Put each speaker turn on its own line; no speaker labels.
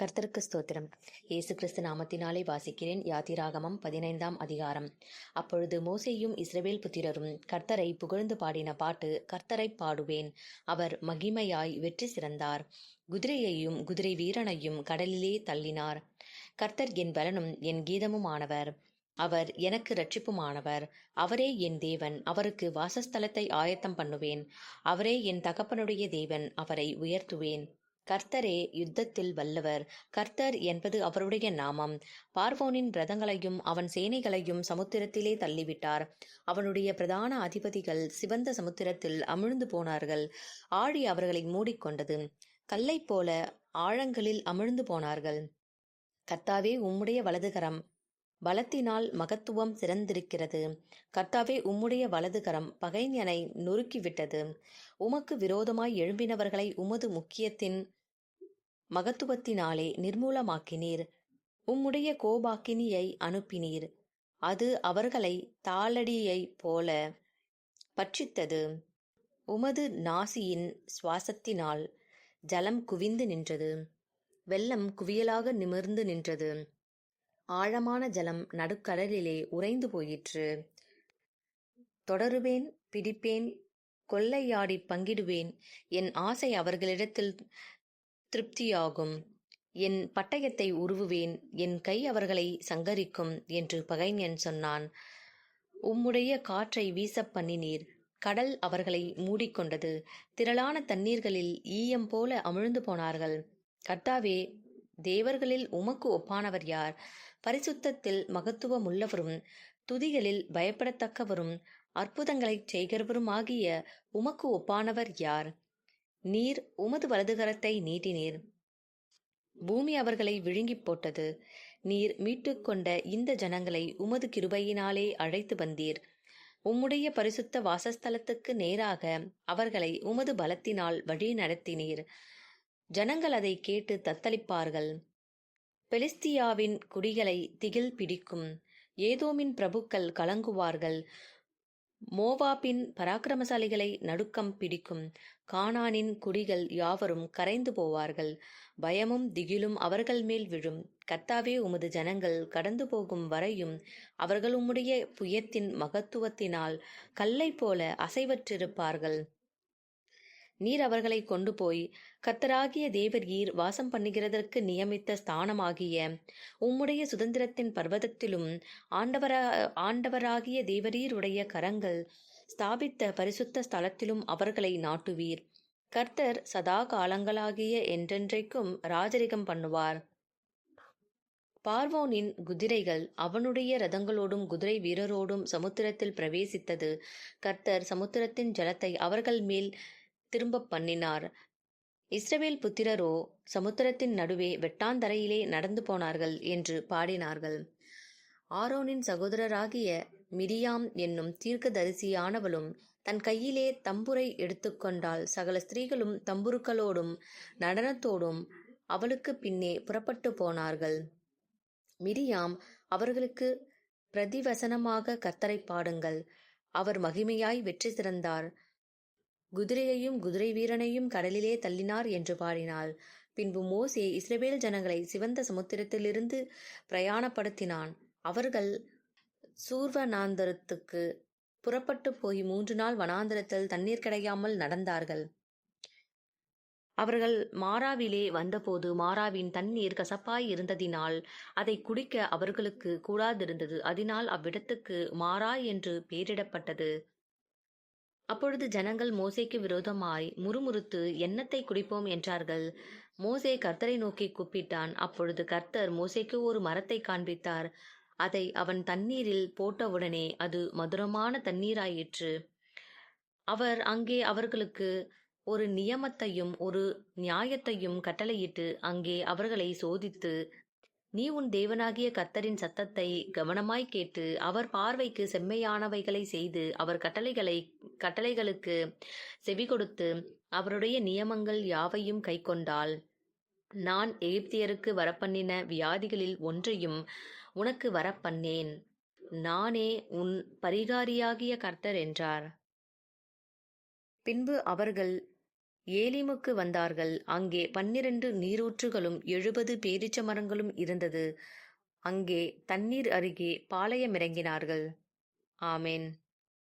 கர்த்தருக்கு ஸ்தோத்திரம். இயேசு கிறிஸ்து நாமத்தினாலே வாசிக்கிறேன். யாத்திராகமம் பதினைந்தாம் அதிகாரம். அப்பொழுது மோசேயும் இஸ்ரவேல் புத்திரரும் கர்த்தரை புகழ்ந்து பாடின பாட்டு கர்த்தரை பாடுவேன். அவர் மகிமையாய் வெற்றி சிறந்தார். குதிரையையும் குதிரை வீரனையும் கடலிலே தள்ளினார். கர்த்தர் என் பலனும் என் கீதமுமானவர். அவர் எனக்கு ரட்சிப்புமானவர் அவரே என் தேவன். அவருக்கு வாசஸ்தலத்தை ஆயத்தம் பண்ணுவேன். அவரே என் தகப்பனுடைய தேவன். அவரை உயர்த்துவேன். கர்த்தரே யுத்தத்தில் வல்லவர். கர்த்தர் என்பது அவருடைய நாமம். பார்வோனின் ரதங்களையும் அவன் சேனைகளையும் சமுத்திரத்திலே தள்ளிவிட்டார். அவனுடைய பிரதான அதிபதிகள் சிவந்த சமுத்திரத்தில் அமிழ்ந்து போனார்கள். ஆழி அவர்களை மூடிக்கொண்டது. கல்லைப் போல ஆழங்களில் அமிழ்ந்து போனார்கள். கர்த்தாவே உம்முடைய வலதுகரம். பலத்தினால் மகத்துவம் சிறந்திருக்கிறது. கர்த்தாவே உம்முடைய வலதுகரம் பகைஞனை நொறுக்கிவிட்டது. உமக்கு விரோதமாய் எழும்பினவர்களை உமது முக்கியத்தின் மகத்துவத்தினாலே நிர்மூலமாக்கினீர். உம்முடைய கோபாக்கினியை அனுப்பினீர். அது அவர்களை தாளடியைப் போல பட்சித்தது. உமது நாசியின் சுவாசத்தினால் ஜலம் குவிந்து நின்றது. வெள்ளம் குவியலாக நிமிர்ந்து நின்றது. ஆழமான ஜலம் நடுக்கடலிலே உறைந்து போயிற்று. தொடருவேன் பிடிப்பேன் கொள்ளையாடி பங்கிடுவேன். என் ஆசை அவர்களிடத்தில் திருப்தியாகும். என் பட்டயத்தை உருவுவேன் என் கை அவர்களை சங்கரிக்கும் என்று பகைஞன் சொன்னான். உம்முடைய காற்றை வீசப் பண்ணினீர். கடல் அவர்களை மூடிக்கொண்டது. திரளான தண்ணீர்களில் ஈயம் போல அமிழ்ந்து போனார்கள். கர்த்தாவே தேவர்களில் உமக்கு ஒப்பானவர் யார்? பரிசுத்தத்தில் மகத்துவமுள்ளவரும் துதிகளில் பயப்படத்தக்கவரும் அற்புதங்களைச் செய்கிறவருமாகிய உமக்கு ஒப்பானவர் யார்? நீர் உமது வலதுகரத்தை நீட்டினீர். பூமி அவர்களை விழுங்கிப் போட்டது. நீர் மீட்டுக்கொண்ட இந்த ஜனங்களை உமது கிருபையினாலே அழைத்து வந்தீர். உம்முடைய பரிசுத்த வாசஸ்தலத்துக்கு நேராக அவர்களை உமது பலத்தினால் வழி நடத்தினீர். ஜனங்கள் அதை கேட்டு தத்தளிப்பார்கள். பெலிஸ்தியாவின் குடிகளை திகில் பிடிக்கும். ஏதோமின் பிரபுக்கள் கலங்குவார்கள். மோவாபின் பராக்கிரமசாலிகளை நடுக்கம் பிடிக்கும். கானானின் குடிகள் யாவரும் கரைந்து போவார்கள். பயமும் திகிலும் அவர்கள் மேல் விழும். கர்த்தாவே உமது ஜனங்கள் கடந்து போகும் வரையும் அவர்கள் உம்முடைய புயத்தின் மகத்துவத்தினால் கல்லை போல அசைவற்றிருப்பார்கள். நீர் அவர்களை கொண்டு போய் கர்த்தராகிய தேவர் ஈர் வாசம் பண்ணுகிறதற்கு நியமித்த ஸ்தானமாகிய உம்முடைய சுதந்திரத்தின் பர்வதத்திலும் ஆண்டவரா ஆண்டவராகிய தேவரீருடைய கரங்கள் ஸ்தாபித்த பரிசுத்த ஸ்தலத்திலும் அவர்களை நாட்டுவீர். கர்த்தர் சதா காலங்களாகிய என்றென்றைக்கும் ராஜரிகம் பண்ணுவார். பார்வோனின் குதிரைகள் அவனுடைய ரதங்களோடும் குதிரை வீரரோடும் சமுத்திரத்தில் பிரவேசித்தது. கர்த்தர் சமுத்திரத்தின் ஜலத்தை அவர்கள் மேல் திரும்ப பண்ணினார். இஸ்ரவேல் புத்திரரோ சமுத்திரத்தின் நடுவே வெட்டாந்தரையிலே நடந்து போனார்கள் என்று பாடினார்கள். ஆரோனின் சகோதரராகிய மிரியாம் என்னும் தீர்க்கதரிசியானவளும் தன் கையிலே தம்புரை எடுத்துக்கொண்டால் சகல ஸ்திரீகளும் தம்புருக்களோடும் நடனத்தோடும் அவளுக்கு பின்னே புறப்பட்டு போனார்கள். மிரியாம் அவர்களுக்கு பிரதிவசனமாக கர்த்தரை பாடுங்கள். அவர் மகிமையாய் வெற்றி சிறந்தார். குதிரையையும் குதிரை வீரனையும் கடலிலே தள்ளினார் என்று பாடினாள். பின்பு மோசே இஸ்ரேல் ஜனங்களை சிவந்த சமுத்திரத்திலிருந்து பிரயாணப்படுத்தினான். அவர்கள் சூர்வனாந்தரத்துக்கு புறப்பட்டு போய் மூன்று நாள் வனாந்தரத்தில் தண்ணீர் கிடையாமல் நடந்தார்கள். அவர்கள் மாறாவிலே வந்தபோது மாறாவின் தண்ணீர் கசப்பாய் இருந்ததினால் அதை குடிக்க அவர்களுக்கு கூடாதிருந்தது. அதனால் அவ்விடத்துக்கு மாறா என்று பெயரிடப்பட்டது. அப்பொழுது ஜனங்கள் மோசேக்கு விரோதமாய் முறுமுறுத்து எண்ணத்தை குடிப்போம்? என்றார்கள். மோசே கர்த்தரை நோக்கி கூப்பிட்டான். அப்பொழுது கர்த்தர் மோசேக்கு ஒரு மரத்தை காண்பித்தார். அதை அவன் தண்ணீரில் போட்டவுடனே அது மதுரமான தண்ணீராயிற்று அவர் அங்கே அவர்களுக்கு ஒரு நியமத்தையும் ஒரு நியாயத்தையும் கட்டளையிட்டு அங்கே அவர்களை சோதித்து நீ உன் தேவனாகிய கர்த்தரின் சத்தத்தை கவனமாய் கேட்டு அவர் பார்வைக்கு செம்மையானவைகளை செய்து அவர் கட்டளைகளை கட்டளைகளுக்கு செவி கொடுத்து அவருடைய நியமங்கள் யாவையும் கைக்கொண்டால் நான் எகிப்தியருக்கு வரப்பண்ணின வியாதிகளில் ஒன்றையும் உனக்கு வரப்பண்ணேன். நானே உன் பரிகாரியாகிய கர்த்தர் என்றார். பின்பு அவர்கள் ஏலிமுக்கு வந்தார்கள். அங்கே பன்னிரண்டு நீரூற்றுகளும் எழுபது பேரிச்ச மரங்களும் இருந்தது. அங்கே தண்ணீர் அருகே பாளையமிறங்கினார்கள். ஆமேன்.